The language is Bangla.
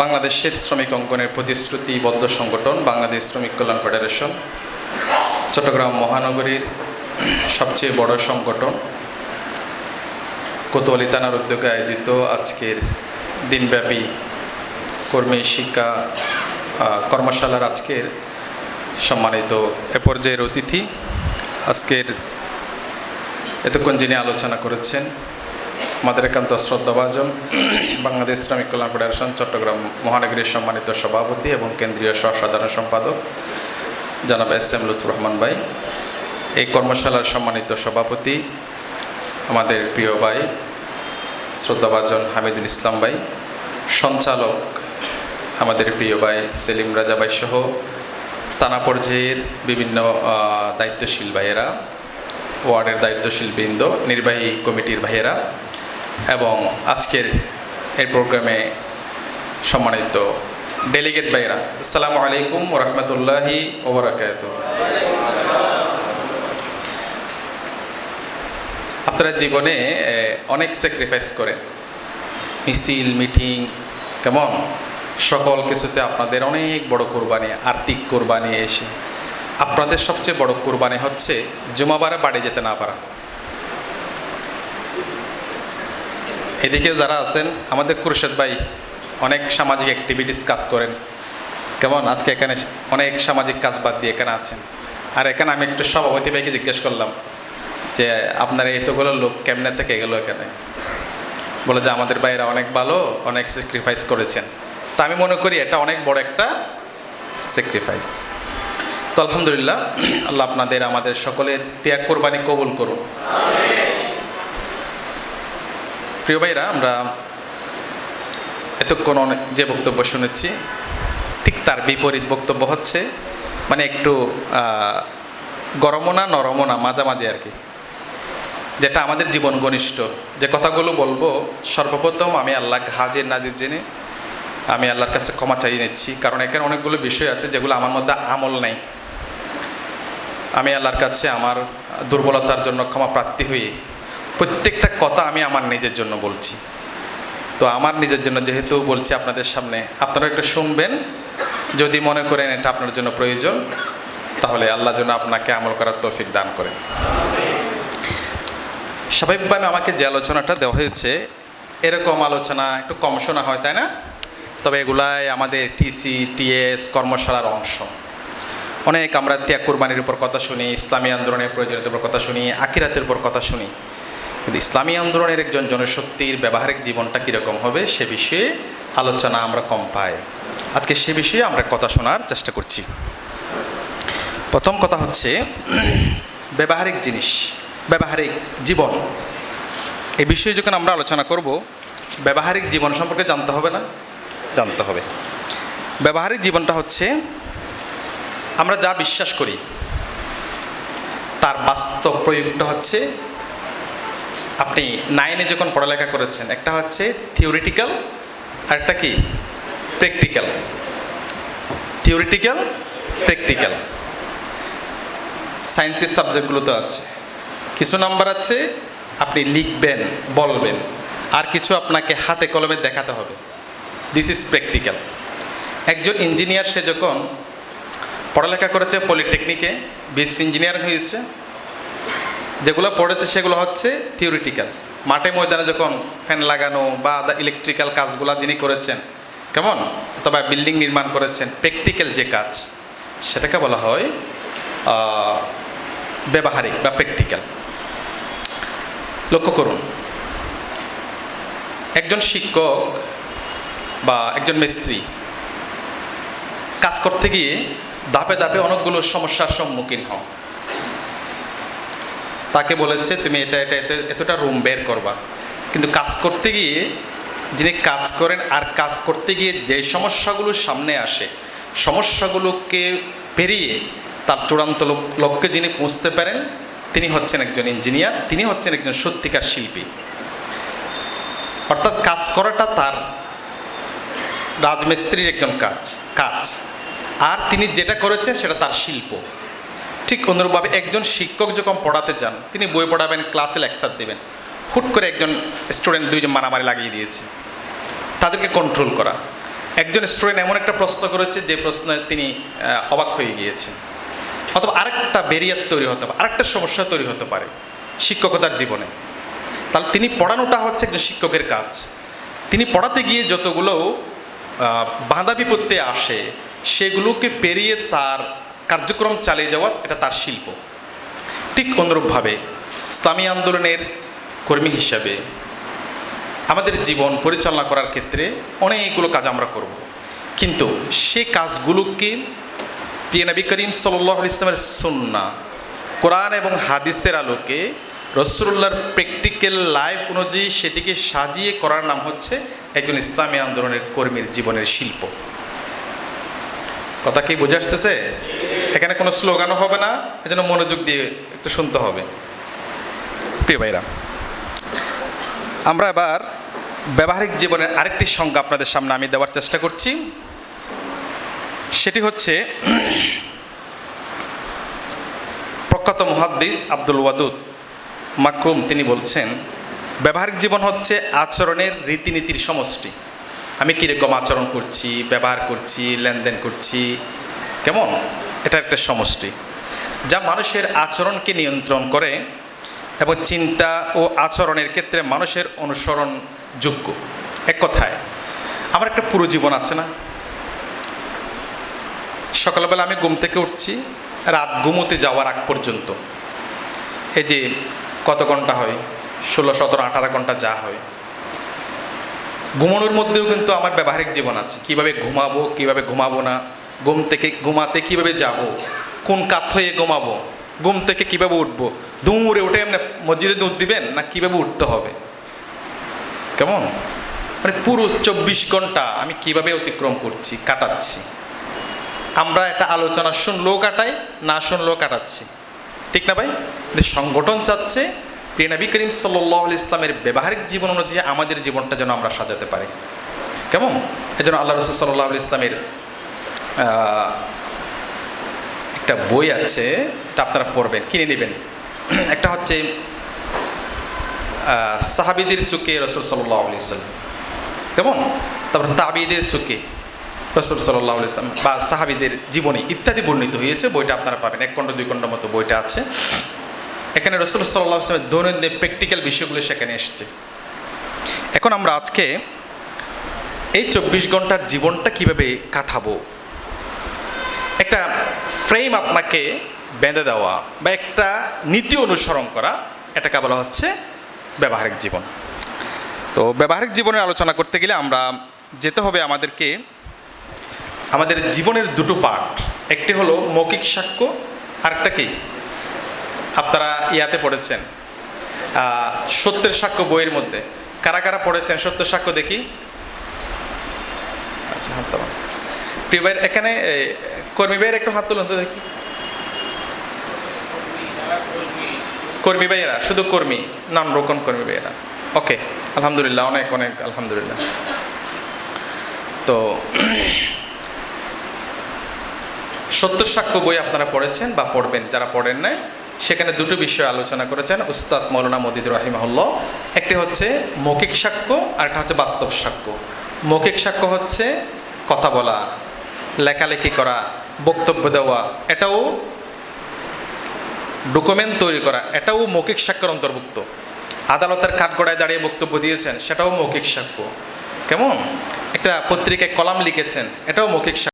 বাংলাদেশের শ্রমিক অঙ্গনের প্রতিশ্রুতিবদ্ধ সংগঠন, বাংলাদেশ শ্রমিক কল্যাণ ফেডারেশন। চট্টগ্রাম মহানগরীর সবচেয়ে বড় সংগঠন। কোতোয়ালি থানার উদ্যোগে আয়োজিত আজকের দিনব্যাপী কর্মী শিক্ষা কর্মশালার আজকের সম্মানিত এ পর্যায়ের অতিথি। আজকের এতক্ষণ যিনি আলোচনা করেছেন আমাদের একান্ত শ্রদ্ধাভাজন বাংলাদেশ শ্রমিক কল্যাণ ফেডারেশন, চট্টগ্রাম মহানগরীর সম্মানিত সভাপতি এবং কেন্দ্রীয় সহসাধারণ সম্পাদক, জনাব এস এম লুৎফুর রহমান ভাই। এই কর্মশালার সম্মানিত সভাপতি আমাদের প্রিয় ভাই, শ্রদ্ধাভাজন হামিদুল ইসলাম ভাই। সঞ্চালক আমাদের প্রিয় ভাই সেলিম রাজা ভাই সহ থানা পর্যায়ের বিভিন্ন দায়িত্বশীল ভাইয়েরা, ওয়ার্ডের দায়িত্বশীল বৃন্দ, নির্বাহী কমিটির ভাইয়েরা এবং আজকের এই প্রোগ্রামে সম্মানিত ডেলিগেট ভাইরা আসসালামু আলাইকুম রহমতুল্লাহি ওবরাকাত। আপনারা জীবনে অনেক স্যাক্রিফাইস করেন। মিছিল, মিটিং, কেমন? সকল কিছুতে আপনাদের অনেক বড় কোরবানি, আর্থিক কোরবানি এসে। আপনাদের সবচেয়ে বড় কোরবানি হচ্ছে জুমাবারে বাড়ি যেতে না পারা। এদিকে যারা আছেন, আমাদের কুরশেদ ভাই অনেক সামাজিক অ্যাক্টিভিটিস কাজ করেন। কেমন? আজকে এখানে অনেক সামাজিক কাজ বাদ দিয়ে এখানে আছেন। আর এখানে আমি একটু সভাপতি ভাইকে জিজ্ঞেস করলাম যে, আপনার এতগুলো লোক কেমনে থেকে গেলো এখানে? বলে যে, আমাদের ভাইয়েরা অনেক ভালো, অনেক স্যাক্রিফাইস করেছেন। তা আমি মনে করি এটা অনেক বড় একটা স্যাক্রিফাইস তো আলহামদুলিল্লাহ, আল্লাহ আপনাদের, আমাদের সকলের ত্যাগ কোরবানি কবুল করুন। প্রিয় ভাইরা আমরা এতক্ষণ অনেক যে বক্তব্য শুনেছি, ঠিক তার বিপরীত বক্তব্য হচ্ছে মানে একটু গরমও না, নরমও না, মাঝামাঝি আর কি। যেটা আমাদের জীবন ঘনিষ্ঠ। যে কথাগুলো বলব, সর্বপ্রথম আমি আল্লাহ হাজির নাজির জেনে আমি আল্লাহর কাছে ক্ষমা চাইয়ে নিচ্ছি। কারণ এখানে অনেকগুলো বিষয় আছে যেগুলো আমার মধ্যে আমল নেই। আমি আল্লাহর কাছে আমার দুর্বলতার জন্য ক্ষমা প্রার্থী হয়ে প্রত্যেকটা কথা আমি আমার নিজের জন্য বলছি। তো আমার নিজের জন্য যেহেতু বলছি আপনাদের সামনে, আপনারা একটু শুনবেন। যদি মনে করেন এটা আপনার জন্য প্রয়োজন, তাহলে আল্লাহ যেন আপনাকে আমল করার তৌফিক দান করেন। স্বাভাবিকভাবে আমাকে যে আলোচনাটা দেওয়া হয়েছে, এরকম আলোচনা একটু কম শোনা হয়, তাই না? তবে এগুলাই আমাদের টিসি, টিএস কর্মশালার অংশ। অনেক আমরা ত্যাগ কোরবানির উপর কথা শুনি, ইসলামী আন্দোলনের প্রয়োজনীয়তার উপর কথা শুনি আকিরাতের উপর কথা শুনি। কিন্তু ইসলামী আন্দোলনের একজন জনশক্তির ব্যবহারিক জীবনটা কীরকম হবে সে বিষয়ে আলোচনা আমরা কম পাই। আজকে সে বিষয়ে আমরা কথা শোনার চেষ্টা করছি। প্রথম কথা হচ্ছে, ব্যবহারিক জিনিস, ব্যবহারিক জীবন। এই বিষয়ে যখন আমরা আলোচনা করব, ব্যবহারিক জীবন সম্পর্কে জানতে হবে না? জানতে হবে। ব্যবহারিক জীবনটা হচ্ছে, আমরা যা বিশ্বাস করি, তার বাস্তব প্রয়োগটা হচ্ছে আপনি নাইনে যখন পড়ালেখা করেছেন, একটা হচ্ছে থিওরিটিক্যাল আর একটা কি? প্র্যাকটিক্যাল থিওরিটিক্যাল প্র্যাকটিক্যাল সায়েন্সের সাবজেক্টগুলো তো আছে। কিছু নাম্বার আছে, আপনি লিখবেন, বলবেন। আর কিছু আপনাকে হাতে কলমে দেখাতে হবে। দিস ইজ প্র্যাকটিক্যাল একজন ইঞ্জিনিয়ার সে যখন পড়ালেখা করেছে পলিটেকনিকে বিএস ইঞ্জিনিয়ার হয়েছে যেগুলো পড়েছে সেগুলো হচ্ছে থিওরিটিক্যাল মাঠে ময়দানে যখন ফ্যান লাগানো বা ইলেকট্রিক্যাল কাজগুলো যিনি করেছেন, কেমন? অথবা বিল্ডিং নির্মাণ করেছেন প্র্যাকটিক্যাল যে কাজ, সেটাকে বলা হয় ব্যবহারিক বা প্র্যাকটিক্যাল লক্ষ্য করুন, একজন শিক্ষক বা একজন মিস্ত্রি কাজ করতে গিয়ে ধাপে ধাপে অনেকগুলো সমস্যার সম্মুখীন হও তাকে বলেছে, তুমি এটা এটা, এতে, এতটা রুম বের করবা। কিন্তু কাজ করতে গিয়ে যিনি কাজ করেন আর কাজ করতে গিয়ে যে সমস্যাগুলো সামনে আসে, সমস্যাগুলোকে পেরিয়ে তার চূড়ান্ত লক- লক্ষ্যে যিনি পৌঁছতে পারেন, তিনি হচ্ছেন একজন ইঞ্জিনিয়ার, তিনি হচ্ছেন একজন সত্যিকার শিল্পী। অর্থাৎ কাজ করাটা তার রাজমিস্ত্রির একজন কাজ কাজ। আর তিনি যেটা করেছেন সেটা তার শিল্প। ঠিক অনুরূপভাবে একজন শিক্ষক যখন পড়াতে যান, তিনি বই পড়াবেন, ক্লাসে লেকচার দেবেন। হুট করে একজন স্টুডেন্ট দুইজন মারামারি লাগিয়ে দিয়েছে। তাদেরকে কন্ট্রোল করা। একজন স্টুডেন্ট এমন একটা প্রশ্ন করেছে, যে প্রশ্নে তিনি অবাক হয়ে গিয়েছেন অথবা আরেকটা বেরিয়ার তৈরি হতে পারে, আরেকটা সমস্যা তৈরি হতে পারে শিক্ষকতার জীবনে। তাহলে তিনি পড়ানোটা হচ্ছে একজন শিক্ষকের কাজ। তিনি পড়াতে গিয়ে যতগুলো বাধা বিপত্তি আসে, সেগুলোকে পেরিয়ে তার কার্যক্রম চালিয়ে যাওয়া এটা তার শিল্প। ঠিক অনুরূপভাবে ইসলামী আন্দোলনের কর্মী হিসাবে আমাদের জীবন পরিচালনা করার ক্ষেত্রে অনেকগুলো কাজ আমরা করব। কিন্তু সে কাজগুলোকে প্রিয় নবী করিম সাল্লাহ ইসলামের সুন্না কোরআন এবং হাদিসের আলোকে রসুল্লাহর প্র্যাকটিক্যাল লাইফ অনুযায়ী সেটিকে সাজিয়ে করার নাম হচ্ছে একজন ইসলামী আন্দোলনের কর্মীর জীবনের শিল্প। কথা কি বুঝে আসতেছে? এখানে কোনো স্লোগানও হবে না, এজন্য মনোযোগ দিয়ে একটু শুনতে হবে। প্রিয় ভাইরা, আমরা এবার ব্যবহারিক জীবনের আরেকটি সংজ্ঞা আপনাদের সামনে আমি দেওয়ার চেষ্টা করছি। সেটি হচ্ছে প্রখ্যাত মুহাদ্দিস আব্দুল ওয়াদুদ, মাকরুম, তিনি বলছেন, ব্যবহারিক জীবন হচ্ছে আচরণের রীতিনীতির সমষ্টি। আমি কীরকম আচরণ করছি, ব্যবহার করছি, লেনদেন করছি, কেমন? এটা একটা সমষ্টি যা মানুষের আচরণকে নিয়ন্ত্রণ করে এবং চিন্তা ও আচরণের ক্ষেত্রে মানুষের অনুসরণ যোগ্য। এক কথায়, আমার একটা পুরো জীবন আছে না? সকালবেলা আমি ঘুম থেকে উঠছি, রাত ঘুমোতে যাওয়ার আগ পর্যন্ত। এই যে কত ঘণ্টা হয়? ষোলো, সতেরো, আঠারো ঘণ্টা যা হয়। ঘুমানোর মধ্যেও কিন্তু আমার ব্যবহারিক জীবন আছে। কীভাবে ঘুমাবো কীভাবে ঘুমাবো না ঘুম থেকে ঘুমাতে কীভাবে যাব? কোন কাত হয়ে ঘুমাবো? ঘুম থেকে কীভাবে উঠবো? দূরে উঠে এমনি মসজিদে দুধ দিবেন না কীভাবে উঠতে হবে? কেমন? মানে পুরো চব্বিশ ঘণ্টা আমি কীভাবে অতিক্রম করছি, কাটাচ্ছি? আমরা একটা আলোচনা শুনলেও কাটাই, না শুনলেও কাটাচ্ছি। ঠিক না ভাই? সংগঠন চাচ্ছে প্রিয়নবী করিম সাল্লাহ ইসলামের ব্যবহারিক জীবন অনুযায়ী আমাদের জীবনটা যেন আমরা সাজাতে পারি। কেমন? এই জন্য আল্লাহ রসুল সাল্লাহ ইসলামের একটা বই আছে, এটা আপনারা পড়বেন, কিনে নেবেন। একটা হচ্ছে সাহাবিদের চুকে রসুল সাল্লাহ আলি কেমন? তারপর তাবিদের সুকে রসুল সাল্লাহ ইসলাম বা সাহাবিদের জীবনী ইত্যাদি বর্ণিত হয়েছে, বইটা আপনারা পাবেন। এক খণ্ড, দুই খণ্ড মতো বইটা আছে। এখানে রসুল সাল্লাহ ইসলামের দৈনন্দিন প্র্যাকটিক্যাল বিষয়গুলো সেখানে এসছে। এখন আমরা আজকে এই চব্বিশ ঘণ্টার জীবনটা কীভাবে কাটাবো একটা ফ্রেম আপনাকে বেঁধে দেওয়া বা একটা নীতি অনুসরণ করা, এটাকে বলা হচ্ছে ব্যবহারিক জীবন। তো ব্যবহারিক জীবনের আলোচনা করতে গেলে আমরা যেতে হবে আমাদেরকে আমাদের জীবনের দুটো পার্ট একটি হলো মৌখিক সাক্ষ্য, আরেকটা কি? আপনারা ইয়াতে পড়েছেন সত্যের সাক্ষ্য বইয়ের মধ্যে। কারা কারা পড়েছেন সত্যের সাক্ষ্য দেখি? আচ্ছা হাত। প্রিয় ভাইয়ের, এখানে কর্মী ভাইয়ের একটু হাত তুলুন তো দেখি। কর্মী ভাইয়েরা, শুধু কর্মী নন রোকন কর্মী ভাইয়েরা। ওকে, আলহামদুলিল্লাহ, অনেক অনেক আলহামদুলিল্লাহ। তো সত্তর সাক্ষ্য বই আপনারা পড়েছেন বা পড়বেন, যারা পড়েন নাই, সেখানে দুটো বিষয় আলোচনা করেছেন, উস্তাদ মৌলানা মদিদ রাহিমাহুল্লাহ। একটি হচ্ছে মৌখিক সাক্ষ্য আর একটা হচ্ছে বাস্তব সাক্ষ্য। মৌখিক সাক্ষ্য হচ্ছে কথা বলা। লেখালেখি করা, বক্তব্য দেওয়া, এটাও ডকুমেন্ট তৈরি করা, এটাও মৌখিক সাক্ষ্যের অন্তর্ভুক্ত। আদালতের কাঠগড়ায় দাঁড়িয়ে বক্তব্য দিয়েছেন, সেটাও মৌখিক সাক্ষ্য। কেমন? একটা পত্রিকায় কলাম লিখেছেন, এটাও মৌখিক সাক্ষ্য।